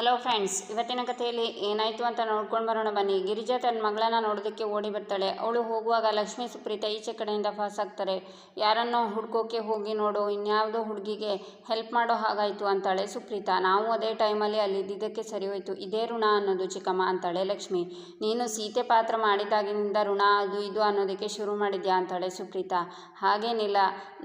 Hello friends ಇವತ್ತಿನ ಕಥೆಯಲ್ಲಿ ಏನಾಯಿತು ಅಂತ ನೋಡ್ಕೊಂಡು ಬರೋಣ ಬನ್ನಿ. ಗಿರಿಜಾ ತನ್ನ ಮಗಳನ್ನ ನೋಡೋದಕ್ಕೆ ಓಡಿ ಬರ್ತಾಳೆ. ಅವಳು ಹೋಗುವಾಗ ಲಕ್ಷ್ಮೀ ಸುಪ್ರೀತ ಈಚೆ ಕಡೆಯಿಂದ ಪಾಸ್ ಆಗ್ತಾರೆ. ಯಾರನ್ನೋ ಹುಡ್ಕೋಕೆ ಹೋಗಿ ನೋಡು, ಇನ್ಯಾವುದೋ ಹುಡುಗಿಗೆ ಹೆಲ್ಪ್ ಮಾಡೋ ಹಾಗಾಯಿತು ಅಂತಾಳೆ ಸುಪ್ರೀತ. ನಾವು ಅದೇ ಟೈಮಲ್ಲಿ ಅಲ್ಲಿ ಇದ್ದಿದ್ದಕ್ಕೆ ಸರಿ ಹೋಯಿತು. ಇದೇ ಋಣ ಅನ್ನೋದು ಚಿಕ್ಕಮ್ಮ ಅಂತಾಳೆ ಲಕ್ಷ್ಮಿ. ನೀನು ಸೀತೆ ಪಾತ್ರ ಮಾಡಿದಾಗಿನಿಂದ ಋಣ ಅದು ಇದು ಅನ್ನೋದಕ್ಕೆ ಶುರು ಮಾಡಿದ್ಯಾ ಅಂತಾಳೆ ಸುಪ್ರೀತ. ಹಾಗೇನಿಲ್ಲ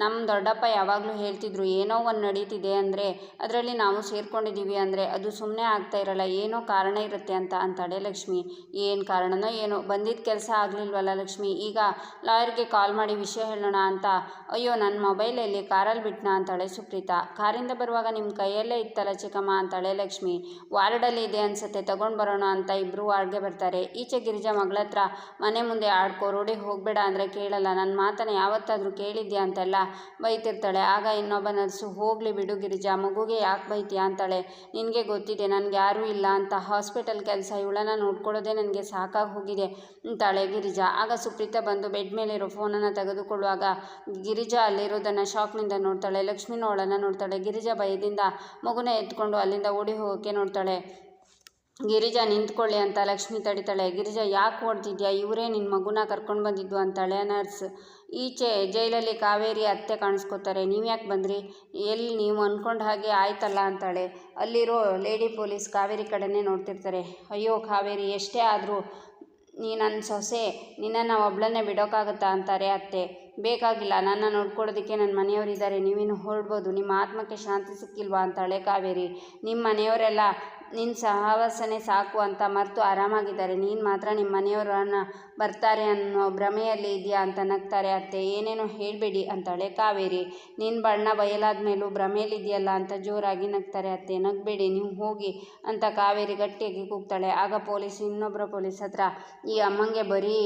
ನಮ್ಮ ದೊಡ್ಡಪ್ಪ ಯಾವಾಗಲೂ ಹೇಳ್ತಿದ್ರು, ಏನೋ ಒಂದು ನಡೀತಿದೆ ಅಂದರೆ, ಅದರಲ್ಲಿ ನಾವು ಸೇರ್ಕೊಂಡಿದ್ದೀವಿ ಅಂದರೆ, ಅದು ಸುಮ್ಮನೆ ಆಗ್ತಾ ಇರಲ್ಲ, ಏನೋ ಕಾರಣ ಇರುತ್ತೆ ಅಂತ ಅಂತಾಳೆ ಲಕ್ಷ್ಮಿ. ಏನು ಕಾರಣನೋ ಏನೋ ಬಂದಿದ್ದ ಕೆಲಸ ಆಗಲಿಲ್ವಲ್ಲ ಲಕ್ಷ್ಮಿ? ಈಗ ಲಾಯರ್ಗೆ ಕಾಲ್ ಮಾಡಿ ವಿಷಯ ಹೇಳೋಣ ಅಂತ. ಅಯ್ಯೋ ನನ್ನ ಮೊಬೈಲಲ್ಲಿ ಕಾರಲ್ಲಿ ಬಿಟ್ನಾ ಅಂತಾಳೆ ಸುಪ್ರೀತಾ. ಕಾರಿಂದ ಬರುವಾಗ ನಿಮ್ಮ ಕೈಯಲ್ಲೇ ಇತ್ತಲ್ಲ ಚಿಕ್ಕಮ್ಮ ಅಂತಾಳೆ ಲಕ್ಷ್ಮಿ. ವಾರ್ಡಲ್ಲಿ ಇದೆ ಅನ್ಸುತ್ತೆ, ತಗೊಂಡು ಬರೋಣ ಅಂತ ಇಬ್ಬರು ವಾರ್ಡ್ಗೆ ಬರ್ತಾರೆ. ಈಚೆ ಗಿರಿಜಾ ಮಗಳ ಹತ್ರ ಮನೆ ಮುಂದೆ ಆಡ್ಕೋ ರೋಡಿಗೆ ಹೋಗಬೇಡ ಅಂದರೆ ಕೇಳಲ್ಲ. ನನ್ನ ಮಾತನ್ನು ಯಾವತ್ತಾದರೂ ಕೇಳಿದ್ಯಾ ಅಂತೆಲ್ಲ ಬೈತಿರ್ತಾಳೆ. ಆಗ ಇನ್ನೊಬ್ಬ ನರ್ಸು, ಹೋಗಲಿ ಬಿಡು ಗಿರಿಜಾ, ಮಗುಗೆ ಯಾಕೆ ಬೈತೀಯಾ ಅಂತಾಳೆ. ನಿನಗೆ ಗೊತ್ತಿದೆ ನನಗೆ ಯಾರೂ ಇಲ್ಲ ಅಂತ ಹಾಸ್ಪಿಟಲ್ ಕೆಲಸ ಇವಳನ್ನು ನೋಡ್ಕೊಳ್ಳೋದೇ ನನಗೆ ಸಾಕಾಗಿ ಹೋಗಿದೆ ಅಂತಾಳೆ ಗಿರಿಜಾ. ಆಗ ಸುಪ್ರೀತಾ ಬಂದು ಬೆಡ್ ಮೇಲಿರೋ ಫೋನನ್ನು ತೆಗೆದುಕೊಳ್ಳುವಾಗ ಗಿರಿಜಾ ಅಲ್ಲಿರೋದನ್ನು ಶಾಕ್ನಿಂದ ನೋಡ್ತಾಳೆ. ಲಕ್ಷ್ಮಿನೂ ಅವಳನ್ನು ನೋಡ್ತಾಳೆ. ಗಿರಿಜಾ ಭಯದಿಂದ ಮಗುನ ಎತ್ಕೊಂಡು ಅಲ್ಲಿಂದ ಓಡಿ ಹೋಗೋಕ್ಕೆ ನೋಡ್ತಾಳೆ. ಗಿರಿಜಾ ನಿಂತ್ಕೊಳ್ಳಿ ಅಂತ ಲಕ್ಷ್ಮಿ ತಡಿತಾಳೆ. ಗಿರಿಜಾ, ಯಾಕೆ ಓಡ್ತಿದ್ಯಾ? ಇವರೇ ನಿನ್ನ ಮಗುನ ಕರ್ಕೊಂಡು ಬಂದಿದ್ದು ಅಂತಾಳೆ ನರ್ಸ್. ಈಚೆ ಜೈಲಲ್ಲಿ ಕಾವೇರಿ ಅತ್ತೆ ಕಾಣಿಸ್ಕೋತಾರೆ. ನೀವು ಯಾಕೆ ಬಂದ್ರಿ? ಎಲ್ಲಿ ನೀವು ಅಂದ್ಕೊಂಡು ಹಾಗೆ ಆಯ್ತಲ್ಲ ಅಂತಾಳೆ. ಅಲ್ಲಿರೋ ಲೇಡಿ ಪೊಲೀಸ್ ಕಾವೇರಿ ಕಡೆನೇ ನೋಡ್ತಿರ್ತಾರೆ. ಅಯ್ಯೋ, ಕಾವೇರಿ, ಎಷ್ಟೇ ಆದರೂ ನೀ ನನ್ನ ಸೊಸೆ, ನಿನ್ನನ್ನು ಒಬ್ಳನ್ನೇ ಬಿಡೋಕ್ಕಾಗುತ್ತಾ ಅಂತಾರೆ ಅತ್ತೆ. ಬೇಕಾಗಿಲ್ಲ, ನನ್ನ ನೋಡ್ಕೊಳ್ಳೋದಕ್ಕೆ ನನ್ನ ಮನೆಯವರಿದ್ದಾರೆ ನೀವಿನ್ನು ಹೊರಡ್ಬೋದು. ನಿಮ್ಮ ಆತ್ಮಕ್ಕೆ ಶಾಂತಿ ಸಿಕ್ಕಿಲ್ವಾ ಅಂತಾಳೆ ಕಾವೇರಿ. ನಿಮ್ಮ ಮನೆಯವರೆಲ್ಲ ನಿನ್ನ ಸಹವಾಸನೆ ಸಾಕು ಅಂತ ಮರೆತು ಆರಾಮಾಗಿದ್ದಾರೆ. ನೀನು ಮಾತ್ರ ನಿಮ್ಮ ಮನೆಯವರನ್ನ ಬರ್ತಾರೆ ಅನ್ನೋ ಭ್ರಮೆಯಲ್ಲಿ ಇದೆಯಾ ಅಂತ ನಗ್ತಾರೆ. ಅತ್ತೆ, ಏನೇನೋ ಹೇಳಬೇಡಿ ಅಂತಾಳೆ ಕಾವೇರಿ. ನಿನ್ನ ಬಣ್ಣ ಬಯಲಾದ ಮೇಲೂ ಭ್ರಮೆಯಲ್ಲಿದೆಯಲ್ಲ ಅಂತ ಜೋರಾಗಿ ನಗ್ತಾರೆ ಅತ್ತೆ. ನಗಬೇಡಿ, ನೀವು ಹೋಗಿ ಅಂತ ಕಾವೇರಿ ಗಟ್ಟಿಯಾಗಿ ಕೂಗ್ತಾಳೆ. ಆಗ ಪೊಲೀಸ್ ಇನ್ನೊಬ್ಬರ ಪೊಲೀಸ್ ಹತ್ರ, ಈ ಅಮ್ಮಂಗೆ ಬರೀ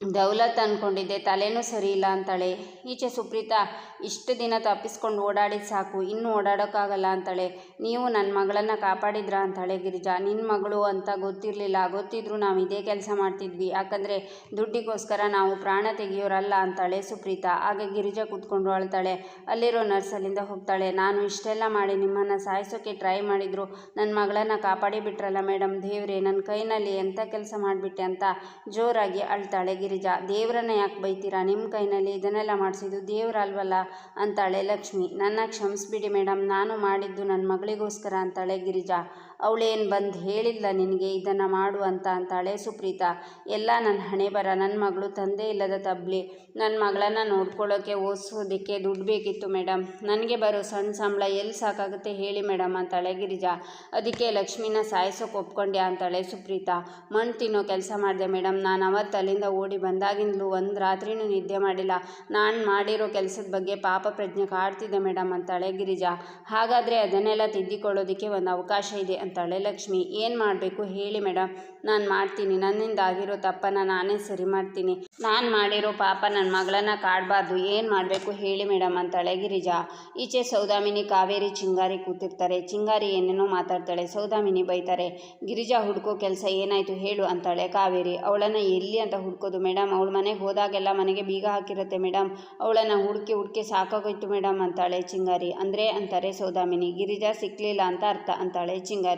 ದೌಲತ್ ಅಂದ್ಕೊಂಡಿದ್ದೆ ತಲೆನೂ ಸರಿ ಇಲ್ಲ ಅಂತಾಳೆ. ಈಚೆ ಸುಪ್ರೀತಾ, ಇಷ್ಟು ದಿನ ತಪ್ಪಿಸ್ಕೊಂಡು ಓಡಾಡಿದ ಸಾಕು, ಇನ್ನೂ ಓಡಾಡೋಕ್ಕಾಗಲ್ಲ ಅಂತಾಳೆ. ನೀವು ನನ್ನ ಮಗಳನ್ನು ಕಾಪಾಡಿದ್ರಾ ಅಂತಾಳೆ ಗಿರಿಜಾ. ನಿನ್ನ ಮಗಳು ಅಂತ ಗೊತ್ತಿರಲಿಲ್ಲ, ಗೊತ್ತಿದ್ರೂ ನಾವು ಇದೇ ಕೆಲಸ ಮಾಡ್ತಿದ್ವಿ. ಯಾಕಂದರೆ ದುಡ್ಡಿಗೋಸ್ಕರ ನಾವು ಪ್ರಾಣ ತೆಗೆಯೋರಲ್ಲ ಅಂತಾಳೆ ಸುಪ್ರೀತಾ. ಆಗ ಗಿರಿಜಾ ಕೂತ್ಕೊಂಡು ಅಳ್ತಾಳೆ. ಅಲ್ಲಿರೋ ನರ್ಸಲ್ಲಿಂದ ಹೋಗ್ತಾಳೆ. ನಾನು ಇಷ್ಟೆಲ್ಲ ಮಾಡಿ ನಿಮ್ಮನ್ನು ಸಾಯಿಸೋಕ್ಕೆ ಟ್ರೈ ಮಾಡಿದ್ರು. ನನ್ನ ಮಗಳನ್ನು ಕಾಪಾಡಿ ಬಿಟ್ರಲ್ಲ ಮೇಡಮ್ ದೇವ್ರೆ ನನ್ನ ಕೈನಲ್ಲಿ ಎಂಥ ಕೆಲಸ ಮಾಡಿಬಿಟ್ಟೆ ಅಂತ ಜೋರಾಗಿ ಅಳ್ತಾಳೆ ಗಿರಿಜಾ, ದೇವರನ್ನ ಯಾಕೆ ಬೈತೀರಾ? ನಿಮ್ಮ ಕೈನಲ್ಲಿ ಇದನ್ನೆಲ್ಲ ಮಾಡಿಸಿದ್ದು ದೇವರಲ್ವಲ್ಲ? ಅಂತಾಳೆ ಲಕ್ಷ್ಮಿ. ನನ್ನ ಕ್ಷಮಿಸ್ಬಿಡಿ ಮೇಡಮ್ ನಾನು ಮಾಡಿದ್ದು ನನ್ನ ಮಗಳಿಗೋಸ್ಕರ ಅಂತಾಳೆ ಗಿರಿಜಾ. ಅವಳೇನು ಬಂದು ಹೇಳಿಲ್ಲ ನಿನಗೆ ಇದನ್ನು ಮಾಡು ಅಂತ ಅಂತಾಳೆ ಸುಪ್ರೀತಾ. ಎಲ್ಲ ನನ್ನ ಹಣೆ ಬರ ನನ್ನ ಮಗಳು ತಂದೆ ಇಲ್ಲದ ತಬ್ಲಿ. ನನ್ನ ಮಗಳನ್ನು ನೋಡ್ಕೊಳ್ಳೋಕ್ಕೆ ಓದಿಸೋದಕ್ಕೆ ದುಡ್ಡು ಬೇಕಿತ್ತು ಮೇಡಮ್ ನನಗೆ ಬರೋ ಸಣ್ಣ ಸಂಬಳ ಎಲ್ಲಿ ಸಾಕಾಗುತ್ತೆ ಹೇಳಿ ಮೇಡಮ್ ಅಂತಾಳೆ ಗಿರಿಜಾ. ಅದಕ್ಕೆ ಲಕ್ಷ್ಮಿನ ಸಾಯಿಸೋಕೆ ಒಪ್ಕೊಂಡೆ ಅಂತಾಳೆ ಸುಪ್ರೀತಾ. ಮಣ್ಣು ತಿನ್ನೋ ಕೆಲಸ ಮಾಡಿದೆ ಮೇಡಮ್ ನಾನು ಅವತ್ತು ಅಲ್ಲಿಂದ ಓಡಿ ಬಂದಾಗಿಂದಲೂ ಒಂದು ರಾತ್ರಿನೂ ನಿದ್ದೆ ಮಾಡಿಲ್ಲ. ನಾನು ಮಾಡಿರೋ ಕೆಲಸದ ಬಗ್ಗೆ ಪಾಪ ಪ್ರಜ್ಞೆ ಕಾಡ್ತಿದ್ದೆ ಮೇಡಮ್ ಅಂತಾಳೆ ಗಿರಿಜಾ. ಹಾಗಾದರೆ ಅದನ್ನೆಲ್ಲ ತಿದ್ದಿಕೊಳ್ಳೋದಕ್ಕೆ ಒಂದು ಅವಕಾಶ ಇದೆ. ಅಂತಾಳೆ, ಲಕ್ಷ್ಮಿ, ಏನು ಮಾಡಬೇಕು ಹೇಳಿ ಮೇಡಮ್ ನಾನು ಮಾಡ್ತೀನಿ. ನನ್ನಿಂದ ಆಗಿರೋ ತಪ್ಪನ್ನು ನಾನೇ ಸರಿ ಮಾಡ್ತೀನಿ. ನಾನು ಮಾಡಿರೋ ಪಾಪ ನನ್ನ ಮಗಳನ್ನ ಕಾಡಬಾರ್ದು. ಏನು ಮಾಡಬೇಕು ಹೇಳಿ ಮೇಡಮ್ ಅಂತಾಳೆ ಗಿರಿಜಾ. ಈಚೆ ಸೌದಾಮಿನಿ ಕಾವೇರಿ ಚಿಂಗಾರಿ ಕೂತಿರ್ತಾರೆ. ಚಿಂಗಾರಿ ಏನೇನೋ ಮಾತಾಡ್ತಾಳೆ. ಸೌದಾಮಿನಿ ಬೈತಾರೆ, ಗಿರಿಜಾ, ಹುಡ್ಕೋ ಕೆಲಸ ಏನಾಯಿತು ಹೇಳು, ಅಂತಾಳೆ ಕಾವೇರಿ. ಅವಳನ್ನು ಎಲ್ಲಿ ಅಂತ ಹುಡ್ಕೋದು ಮೇಡಮ್ ಅವಳ ಮನೆಗೆ ಹೋದಾಗೆಲ್ಲ ಮನೆಗೆ ಬೀಗ ಹಾಕಿರುತ್ತೆ ಮೇಡಮ್ ಅವಳನ್ನು ಹುಡುಕಿ ಹುಡುಕಿ ಸಾಕಾಗೋಯ್ತು ಮೇಡಮ್ ಅಂತಾಳೆ ಚಿಂಗಾರಿ. ಅಂದರೆ, ಅಂತಾರೆ ಸೌದಾಮಿನಿ, ಗಿರಿಜಾ ಸಿಕ್ಕಲಿಲ್ಲ ಅಂತ ಅರ್ಥ, ಅಂತಾಳೆ ಚಿಂಗಾರಿ.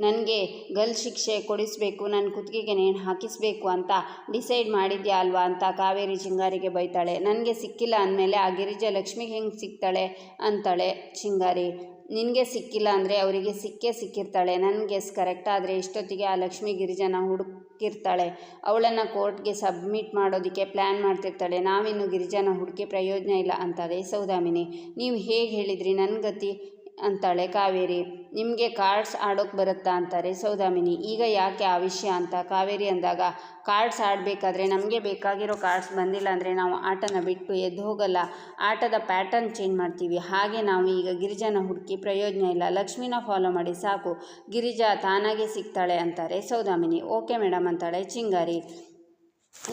ನನಗೆ ಗಲ್ ಶಿಕ್ಷೆ ಕೊಡಿಸ್ಬೇಕು ನನ್ನ ಕುತ್ತಿಗೆಗೆ ನೇಣು ಹಾಕಿಸ್ಬೇಕು ಅಂತ ಡಿಸೈಡ್ ಮಾಡಿದ್ಯಾ ಅಲ್ವಾ? ಅಂತ ಕಾವೇರಿ ಚಿಂಗಾರಿಗೆ ಬೈತಾಳೆ. ನನಗೆ ಸಿಕ್ಕಿಲ್ಲ ಅಂದಮೇಲೆ ಆ ಗಿರಿಜಾ ಲಕ್ಷ್ಮಿಗೆ ಹೆಂಗೆ ಸಿಗ್ತಾಳೆ? ಅಂತಾಳೆ ಚಿಂಗಾರಿ ನಿನಗೆ ಸಿಕ್ಕಿಲ್ಲ ಅಂದರೆ ಅವರಿಗೆ ಸಿಕ್ಕೇ ಸಿಕ್ಕಿರ್ತಾಳೆ. ನನ್ನ ಗೆಸ್ ಕರೆಕ್ಟ್ ಆದರೆ ಇಷ್ಟೊತ್ತಿಗೆ ಆ ಲಕ್ಷ್ಮಿ ಗಿರಿಜನ ಹುಡುಕಿರ್ತಾಳೆ ಅವಳನ್ನು ಕೋರ್ಟ್ಗೆ ಸಬ್ಮಿಟ್ ಮಾಡೋದಕ್ಕೆ ಪ್ಲ್ಯಾನ್ ಮಾಡ್ತಿರ್ತಾಳೆ. ನಾವಿನ್ನು ಗಿರಿಜನ ಹುಡುಕಿ ಪ್ರಯೋಜನ ಇಲ್ಲ ಅಂತಾರೆ ಸೌದಾಮಿನಿ ನೀವು ಹೇಗೆ ಹೇಳಿದ್ರಿ? ನನ್ನ ಗತಿ ಅಂತಾಳೆ, ಕಾವೇರಿ, ನಿಮಗೆ ಕಾರ್ಡ್ಸ್ ಆಡೋಕೆ ಬರುತ್ತಾ? ಅಂತಾರೆ. ಸೌದಾಮಿನಿ, ಈಗ ಯಾಕೆ ಆ ವಿಷಯ ಅಂತ? ಕಾವೇರಿ ಅಂದಾಗ, ಕಾರ್ಡ್ಸ್ ಆಡಬೇಕಾದ್ರೆ ನಮಗೆ ಬೇಕಾಗಿರೋ ಕಾರ್ಡ್ಸ್ ಬಂದಿಲ್ಲ ಅಂದರೆ ನಾವು ಆಟನ ಬಿಟ್ಟು ಎದ್ದು ಹೋಗಲ್ಲ. ಆಟದ ಪ್ಯಾಟರ್ನ್ ಚೇಂಜ್ ಮಾಡ್ತೀವಿ. ಹಾಗೆ ನಾವು ಈಗ ಗಿರಿಜಾನ ಹುಡುಕಿ ಪ್ರಯೋಜನ ಇಲ್ಲ. ಲಕ್ಷ್ಮಿನ ಫಾಲೋ ಮಾಡಿ ಸಾಕು. ಗಿರಿಜಾ ತಾನಾಗೆ ಸಿಗ್ತಾಳೆ ಅಂತಾರೆ. ಸೌದಾಮಿನಿ, ಓಕೆ ಮೇಡಮ್ ಅಂತಾಳೆ. ಚಿಂಗಾರಿ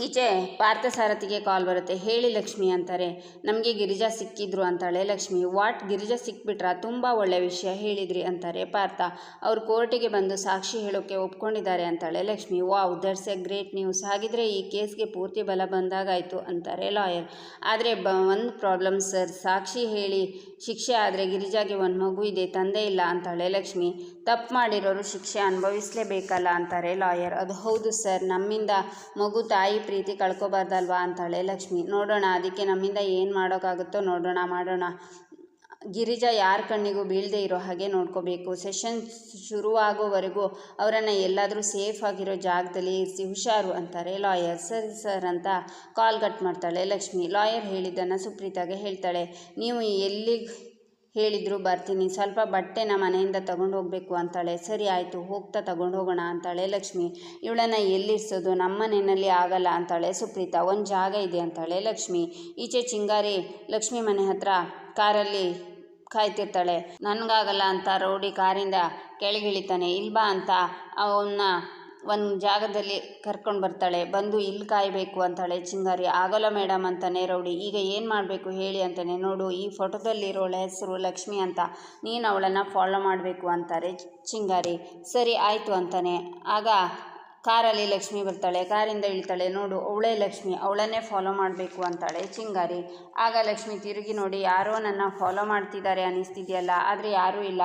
ಈಚೆ ಪಾರ್ಥಸಾರಥಿಗೆ ಕಾಲ್ ಬರುತ್ತೆ. ಹೇಳಿ ಲಕ್ಷ್ಮಿ ಅಂತಾರೆ. ನಮಗೆ ಗಿರಿಜಾ ಸಿಕ್ಕಿದ್ರು ಅಂತಾಳೆ ಲಕ್ಷ್ಮಿ. ವಾಟ್? ಗಿರಿಜಾ ಸಿಕ್ಬಿಟ್ರಾ? ತುಂಬ ಒಳ್ಳೆಯ ವಿಷಯ ಹೇಳಿದ್ರಿ ಅಂತಾರೆ ಪಾರ್ಥ. ಅವರು ಕೋರ್ಟಿಗೆ ಬಂದು ಸಾಕ್ಷಿ ಹೇಳೋಕ್ಕೆ ಒಪ್ಕೊಂಡಿದ್ದಾರೆ ಅಂತಾಳೆ Lakshmi. Wow, that's a great news. ಹಾಗಿದ್ರೆ ಈ ಕೇಸ್ಗೆ ಪೂರ್ತಿ ಬಲ ಬಂದಾಗಾಯಿತು ಅಂತಾರೆ ಲಾಯರ್. ಆದರೆ ಬ, ಒಂದು ಪ್ರಾಬ್ಲಮ್ ಸರ್. ಸಾಕ್ಷಿ ಹೇಳಿ, ಶಿಕ್ಷೆ ಆದರೆ ಗಿರಿಜಾಗೆ ಒಂದು ಮಗು ಇದೆ, ತಂದೆ ಇಲ್ಲ ಅಂತಾಳೆ ಲಕ್ಷ್ಮಿ. ತಪ್ಪು ಮಾಡಿರೋರು ಶಿಕ್ಷೆ ಅನುಭವಿಸಲೇಬೇಕಲ್ಲ ಅಂತಾರೆ ಲಾಯರ್. ಅದು ಹೌದು ಸರ್. ನಮ್ಮಿಂದ ಮಗು ತಾಯಿ ಪ್ರೀತಿ ಕಳ್ಕೊಬಾರ್ದಲ್ವಾ ಅಂತಾಳೆ ಲಕ್ಷ್ಮಿ. ನೋಡೋಣ, ಅದಕ್ಕೆ ನಮ್ಮಿಂದ ಏನು ಮಾಡೋಕ್ಕಾಗುತ್ತೋ ನೋಡೋಣ, ಮಾಡೋಣ. ಗಿರಿಜಾ ಯಾರ ಕಣ್ಣಿಗೂ ಬೀಳದೆ ಇರೋ ಹಾಗೆ ನೋಡ್ಕೋಬೇಕು. ಸೆಷನ್ ಶುರುವಾಗೋವರೆಗೂ ಅವರನ್ನು ಎಲ್ಲಾದರೂ ಸೇಫ್ ಆಗಿರೋ ಜಾಗದಲ್ಲಿ ಇರಿಸಿ ಹುಷಾರು ಅಂತಾರೆ ಲಾಯರ್. ಸರಿ ಸರ್ ಅಂತ ಕಾಲ್ ಕಟ್ ಮಾಡ್ತಾಳೆ ಲಕ್ಷ್ಮಿ. ಲಾಯರ್ ಹೇಳಿದ್ದನ್ನು ಸುಪ್ರೀತಾಗೆ ಹೇಳ್ತಾಳೆ. ನೀವು ಎಲ್ಲಿಗೆ ಹೇಳಿದ್ರು, ಬರ್ತೀನಿ. ಸ್ವಲ್ಪ ಬಟ್ಟೆನ ಮನೆಯಿಂದ ತಗೊಂಡು ಹೋಗಬೇಕು ಅಂತಾಳೆ. ಸರಿ ಆಯಿತು, ಹೋಗ್ತಾ ತಗೊಂಡು ಹೋಗೋಣ ಅಂತಾಳೆ ಲಕ್ಷ್ಮಿ. ಇವಳನ್ನು ಎಲ್ಲಿರಿಸೋದು? ನಮ್ಮ ಮನೆಯಲ್ಲಿ ಆಗಲ್ಲ ಅಂತಾಳೆ ಸುಪ್ರೀತಾ. ಒಂದು ಜಾಗ ಇದೆ ಅಂತಾಳೆ ಲಕ್ಷ್ಮಿ. ಈಚೆ ಚಿಂಗಾರಿ ಲಕ್ಷ್ಮಿ ಮನೆ ಹತ್ರ ಕಾರಲ್ಲಿ ಕಾಯ್ತಿರ್ತಾಳೆ. ನನಗಾಗಲ್ಲ ಅಂತ ರೌಡಿ ಕಾರಿಂದ ಕೆಳಗಿಳಿತಾನೆ. ಇಲ್ಬಾ ಅಂತ ಅವನ್ನ ಒಂದು ಜಾಗದಲ್ಲಿ ಕರ್ಕೊಂಡು ಬರ್ತಾಳೆ. ಬಂದು ಇಲ್ಲಿ ಕಾಯಬೇಕು ಅಂತಾಳೆ. ಚಿಂಗಾರಿ, ಆಗಲ್ಲ ಮೇಡಮ್ ಅಂತಾನೆ ರೌಡಿ. ಈಗ ಏನು ಮಾಡಬೇಕು ಹೇಳಿ ಅಂತಾನೆ. ನೋಡು, ಈ ಫೋಟೋದಲ್ಲಿರೋಳ ಹೆಸರು ಲಕ್ಷ್ಮಿ ಅಂತ. ನೀನು ಅವಳನ್ನು ಫಾಲೋ ಮಾಡಬೇಕು ಅಂತಾರೆ ಚಿಂಗಾರಿ. ಸರಿ, ಆಯಿತು ಅಂತಾನೆ. ಆಗ ಕಾರಲ್ಲಿ ಲಕ್ಷ್ಮಿ ಬರ್ತಾಳೆ ಕಾರಿಂದ ಇಳ್ತಾಳೆ, ನೋಡು, ಅವಳೇ ಲಕ್ಷ್ಮಿ, ಅವಳನ್ನೇ ಫಾಲೋ ಮಾಡಬೇಕು ಅಂತಾಳೆ ಚಿಂಗಾರಿ. ಆಗ ಲಕ್ಷ್ಮಿ ತಿರುಗಿ ನೋಡಿ, ಯಾರೋ ನನ್ನ ಫಾಲೋ ಮಾಡ್ತಿದ್ದಾರೆ ಅನ್ನಿಸ್ತಿದೆಯಲ್ಲ, ಆದರೆ ಯಾರೂ ಇಲ್ಲ.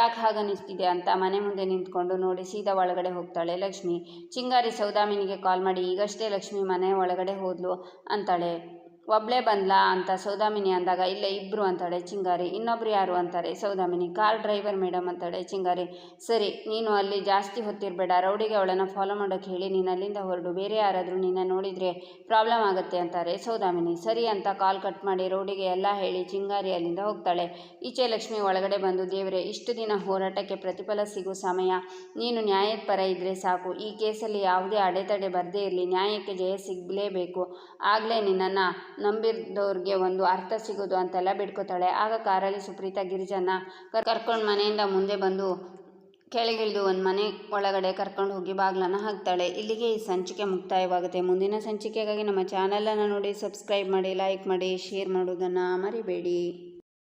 ಯಾಕೆ ಹಾಗೆ ಅನ್ನಿಸ್ತಿದೆ ಅಂತ ಮನೆ ಮುಂದೆ ನಿಂತ್ಕೊಂಡು ನೋಡಿ ಸೀದಾ ಒಳಗಡೆ ಹೋಗ್ತಾಳೆ ಲಕ್ಷ್ಮಿ. ಚಿಂಗಾರಿ ಸೌದಾಮಿನಿಗೆ ಕಾಲ್ ಮಾಡಿ, ಈಗಷ್ಟೇ ಲಕ್ಷ್ಮಿ ಮನೆ ಒಳಗಡೆ ಹೋದ್ಲು ಅಂತಾಳೆ. ಒಬ್ಬಳೇ ಬಂದ್ಲಾ ಅಂತ ಸೌದಾಮಿನಿ ಅಂದಾಗ, ಇಲ್ಲ ಇಬ್ಬರು ಅಂತಾಳೆ, ಚಿಂಗಾರಿ, ಇನ್ನೊಬ್ರು ಯಾರು? ಅಂತಾರೆ ಸೌದಾಮಿನಿ. ಕಾರ್ ಡ್ರೈವರ್ ಮೇಡಮ್ ಅಂತಾಳೆ, ಚಿಂಗಾರಿ, ಸರಿ, ನೀನು ಅಲ್ಲಿ ಜಾಸ್ತಿ ಹೊತ್ತಿರಬೇಡ, ರೌಡಿಗೆ ಅವಳನ್ನು ಫಾಲೋ ಮಾಡೋಕ್ಕೆ ಹೇಳಿ, ನೀನು ಅಲ್ಲಿಂದ ಹೊರಡು, ಬೇರೆ ಯಾರಾದರೂ ನಿನ್ನ ನೋಡಿದರೆ ಪ್ರಾಬ್ಲಮ್ ಆಗುತ್ತೆ ಅಂತಾರೆ ಸೌದಾಮಿನಿ. ಸರಿ ಅಂತ ಕಾಲ್ ಕಟ್ ಮಾಡಿ ರೌಡಿಗೆ ಎಲ್ಲ ಹೇಳಿ, ಚಿಂಗಾರಿ ಅಲ್ಲಿಂದ ಹೋಗ್ತಾಳೆ. ಈಚೆ ಲಕ್ಷ್ಮಿ ಒಳಗಡೆ ಬಂದು, ದೇವರೇ, ಇಷ್ಟು ದಿನ ಹೋರಾಟಕ್ಕೆ ಪ್ರತಿಫಲ ಸಿಗೋ ಸಮಯ, ನೀನು ನ್ಯಾಯದ ಪರ ಇದ್ದರೆ ಸಾಕು. ಈ ಕೇಸಲ್ಲಿ ಯಾವುದೇ ಅಡೆತಡೆ ಬರದೇ ಇರಲಿ, ನ್ಯಾಯಕ್ಕೆ ಜಯ ಸಿಗಲೇಬೇಕು. ಆಗಲೇ ನಿನ್ನನ್ನು ನಂಬಿದವ್ರಿಗೆ ಒಂದು ಅರ್ಥ ಸಿಗೋದು ಅಂತೆಲ್ಲ ಬಿಡ್ಕೋತಾಳೆ. ಆಗ ಕಾರಲ್ಲಿ ಸುಪ್ರೀತಾ ಗಿರಿಜನ ಕರ್ಕೊಂಡು ಮನೆಯಿಂದ ಮುಂದೆ ಬಂದು ಕೆಳಗಿಳಿದು ಒಂದು ಮನೆ ಒಳಗಡೆ ಕರ್ಕೊಂಡು ಹೋಗಿ ಬಾಗ್ಲನ್ನು ಹಾಕ್ತಾಳೆ. ಇಲ್ಲಿಗೆ ಈ ಸಂಚಿಕೆ ಮುಕ್ತಾಯವಾಗುತ್ತೆ. ಮುಂದಿನ ಸಂಚಿಕೆಗಾಗಿ ನಮ್ಮ ಚಾನಲನ್ನು ನೋಡಿ, ಸಬ್ಸ್ಕ್ರೈಬ್ ಮಾಡಿ, ಲೈಕ್ ಮಾಡಿ, ಶೇರ್ ಮಾಡೋದನ್ನು ಮರಿಬೇಡಿ.